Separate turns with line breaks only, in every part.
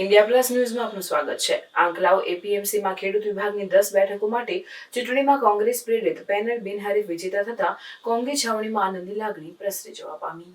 India plus ન્યૂઝમાં આપનું સ્વાગત છે. આંકલાવ એપીએમસીમાં ખેડૂત વિભાગની દસ બેઠકો માટે ચૂંટણીમાં કોંગ્રેસ પ્રેરિત પેનલ બિનહરીફ વિજેતા થતા કોંગ્રેસ છાવણીમાં આનંદની લાગણી પ્રસરી જવા પામી.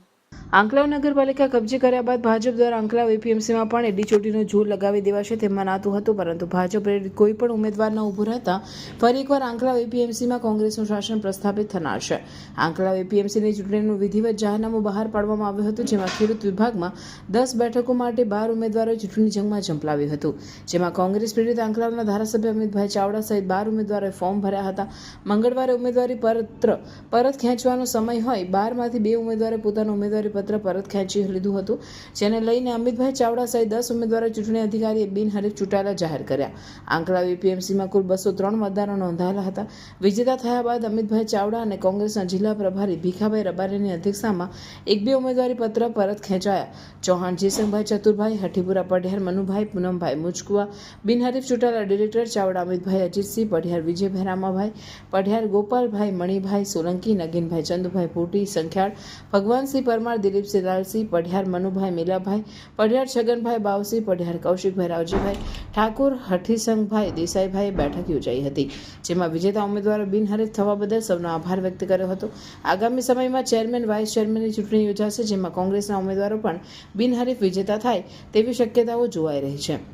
આંકલાવ નગરપાલિકા કબજે કર્યા બાદ ભાજપ દ્વારા આંકલાવ એપીએમસીમાં પણ એડી ચોટીનો જોર લગાવી દેવાશે તેમ મનાતું હતું, પરંતુ ભાજપ કોઈ પણ ઉમેદવાર ન ઊભું રહેતા ફરી એકવાર આંકલાવ એપીએમસીમાં કોંગ્રેસનું શાસન પ્રસ્થાપિત થનાર છે. આંકલાવ એપીએમસીની ચૂંટણીનું વિધિવત જાહેરનામું બહાર પાડવામાં આવ્યું હતું, જેમાં ખેડૂત વિભાગમાં દસ બેઠકો માટે બાર ઉમેદવારોએ ચૂંટણી જંગમાં ઝંપલાવ્યું હતું. જેમાં કોંગ્રેસ પ્રેરિત આંકલાવના ધારાસભ્ય અમિતભાઈ ચાવડા સહિત બાર ઉમેદવારોએ ફોર્મ ભર્યા હતા. મંગળવારે ઉમેદવારી પત્ર પરત ખેંચવાનો સમય હોય, બારમાંથી બે ઉમેદવારે પોતાનું ઉમેદવારી પત્ર પરત ખેંચી લીધું હતું, જેને લઈને અમિતભાઈ ચાવડા સહિત દસ ઉમેદવારો ચૂંટણી અધિકારીએ બિનહરીફ ચૂંટાયેલા જાહેર કર્યા. આંકડા વીપીએમસીમાં કુલ બસો ત્રણ મતદારો નોંધાયેલા હતા. વિજેતા થયા બાદ અમિતભાઈ ચાવડા અને કોંગ્રેસના જિલ્લા પ્રભારી ભીખાભાઈ રબારીની અધ્યક્ષતામાં એક બે ઉમેદવારી પત્ર પરત ખેંચાયા. ચૌહાણ, જીસંગભાઈ ચતુરભાઈ, હઠીપુરા, પઢિયાર, મનુભાઈ, પૂનમભાઈ મુચકુવા બિનહરીફ ચૂંટાયેલા ડિરેક્ટર ચાવડા, અમિતભાઈ અજીતસિંહ, પઢિયાર વિજયભાઈ રામાભાઈ પઢિયાર ગોપાલભાઈ મણિભાઈ સોલંકી, નગીનભાઈ ચંદુભાઈ ભૂટી, સંખ્યાળ, ભગવાનસિંહ પરમાર દિલીપસિંહ લાલસિંહ પઢિયાર મનુભાઈ મીલાભાઈ, પઢિયાર છગનભાઈ બાવસિંહ પઢિયાર કૌશિકભાઈ રાવજીભાઈ ઠાકુર હઠીસંગભાઈ દેસાઈભાઈ બેઠક યોજાઈ હતી, જેમાં વિજેતા ઉમેદવારો બિનહરીફ થવા બદલ સૌનો આભાર વ્યક્ત કર્યો હતો. આગામી સમયમાં ચેરમેન, વાઇસ ચેરમેનની ચૂંટણી યોજાશે, જેમાં કોંગ્રેસના ઉમેદવારો પણ બિનહરીફ વિજેતા થાય તેવી શક્યતાઓ જોવાઈ રહી છે.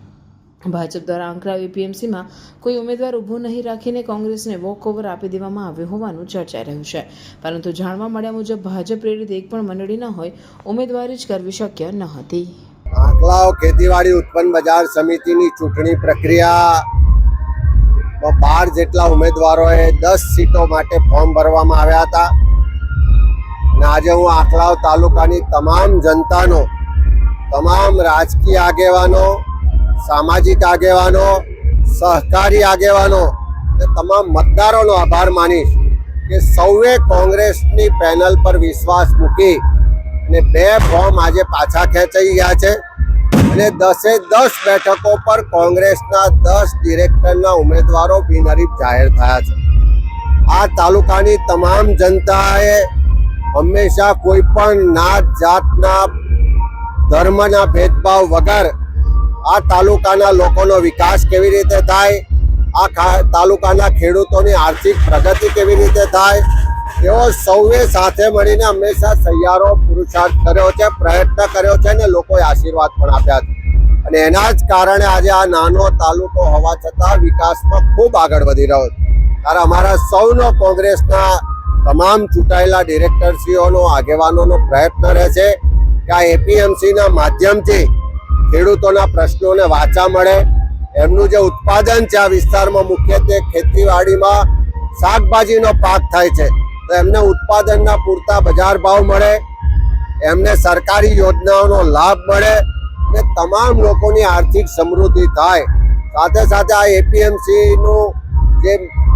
ભાજપ દ્વારા આંકરા એપીએમસીમાં કોઈ ઉમેદવાર ઊભો નહીં રાખીને કોંગ્રેસને વોકઓવર આપી દેવામાં આવ્યું હોવાનું ચર્ચાઈ રહ્યું છે. પરંતુ જાણવા મળ્યા મુજબ ભાજપ પ્રેરિત એક પણ મંડળી ન હોય, ઉમેદવારી જ કરવી શક્ય ન હતી.
આંકલાવ ખેતીવાડી ઉત્પન્ન બજાર સમિતિની ચૂંટણી પ્રક્રિયા બાર જેટલા ઉમેદવારોએ દસ સીટો માટે ફોર્મ ભરવામાં આવ્યા હતા. અને આજે હું આંકલાવ તાલુકાની તમામ જનતાનો, તમામ રાજકીય આગેવાનો સામાજિક આગેવાનો, સહકારી આગેવાનો અને તમામ મતદારોનો આભાર માનીશ કે સૌએ કોંગ્રેસની પેનલ પર વિશ્વાસ મૂકી અને બે ફોર્મ આજે પાછા ખેંચાઈ ગયા છે. અને દસે દસ બેઠકો પર કોંગ્રેસના દસ ડિરેક્ટરના ઉમેદવારો બિનહરીફ જાહેર થયા છે. આ તાલુકાની તમામ જનતાએ હંમેશા કોઈ પણ નાત જાતના ધર્મના ભેદભાવ વગર આ તાલુકાના લોકોનો વિકાસ કેવી રીતે થાય? આ તાલુકાના ખેડૂતોની આર્થિક પ્રગતિ કેવી રીતે થાય? તેઓ સૌએ સાથે મળીને હંમેશા સહિયારો પુરુષાર્થ કર્યો છે, પ્રયત્ન કર્યો છે અને લોકોએ આશીર્વાદ પણ આપ્યા છે. અને એના જ કારણે આજે આ નાનો તાલુકો હોવા છતાં વિકાસમાં ખૂબ આગળ વધી રહ્યો છે. ત્યારે અમારા સૌનો કોંગ્રેસના તમામ ચૂંટાયેલા ડિરેક્ટરશ્રીઓનો, આગેવાનોનો પ્રયત્ન રહે છે કે આ એપીએમસીના માધ્યમથી ખેડૂતોના પ્રશ્નોને વાચા મળે. એમનું જે ઉત્પાદન છે આ વિસ્તારમાં મુખ્યત્વે ખેતીવાડીમાં શાકભાજીનો પાક થાય છે. તો એમને ઉત્પાદનના પૂરતા બજાર ભાવ મળે. એમને સરકારી યોજનાઓનો લાભ મળે અને તમામ લોકોની આર્થિક સમૃદ્ધિ થાય. સાથે સાથે આ એપીએમસીનું જે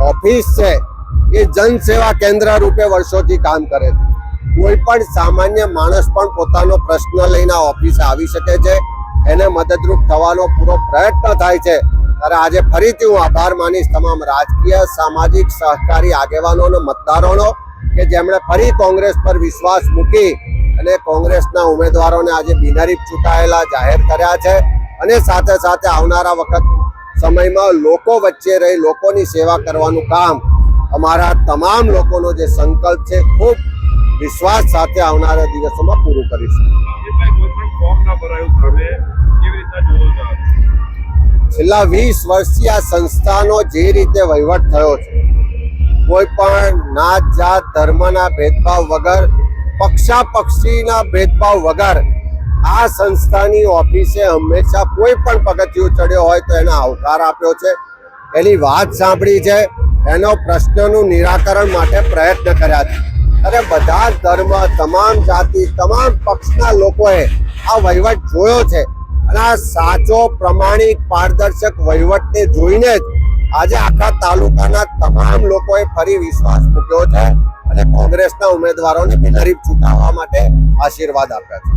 ઓફિસ છે, એ જનસેવા કેન્દ્ર રૂપે વર્ષોથી કામ કરે છે. કોઈ પણ સામાન્ય માણસ પણ પોતાનો પ્રશ્ન લઈને ઓફિસે આવી શકે છે. એને મદદરૂપ થવાનો પૂરો પ્રયત્ન થાય છે. ત્યારે આજે ફરીથી હું આભાર માનીશ તમામ રાજકીય, સામાજિક સહકારી આગેવાનો મતદારોનો, કે જેમણે ફરી કોંગ્રેસ પર વિશ્વાસ મૂકી અને કોંગ્રેસના ઉમેદવારોને આજે બિનહરીફ ચૂંટાયેલા જાહેર કર્યા છે. અને સાથે સાથે આવનારા વખત સમયમાં લોકો વચ્ચે રહી લોકોની સેવા કરવાનું કામ અમારા તમામ લોકોનો જે સંકલ્પ છે, ખૂબ વિશ્વાસ સાથે આવનારા દિવસોમાં પૂરું કરીશું. છેલ્લા વીસ વર્ષથી આ સંસ્થાનો જે રીતે વહીવટ થયો છે, કોઈ પણ નાત જાત ધર્મના ભેદભાવ વગર, પક્ષાપક્ષીના ભેદભાવ વગર, આ સંસ્થાની ઓફિસે હંમેશા કોઈ પણ પગથિયું ચડ્યો હોય તો એને આવકાર આપ્યો છે. એની વાત સાંભળી છે, એનો પ્રશ્નનું નિરાકરણ માટે પ્રયત્ન કર્યા છે. અને બધા જ ધર્મ, તમામ જાતિ, તમામ પક્ષના લોકોએ આ વહીવટ જોયો છે. આ સાચો પ્રમાણિક પારદર્શક વહીવટને જોઈને જ આજે આખા તાલુકાના તમામ લોકોએ ફરી વિશ્વાસ મૂક્યો છે અને કોંગ્રેસના ઉમેદવારોને બિનહરીફ ચૂંટાવવા માટે આશીર્વાદ આપ્યા છે.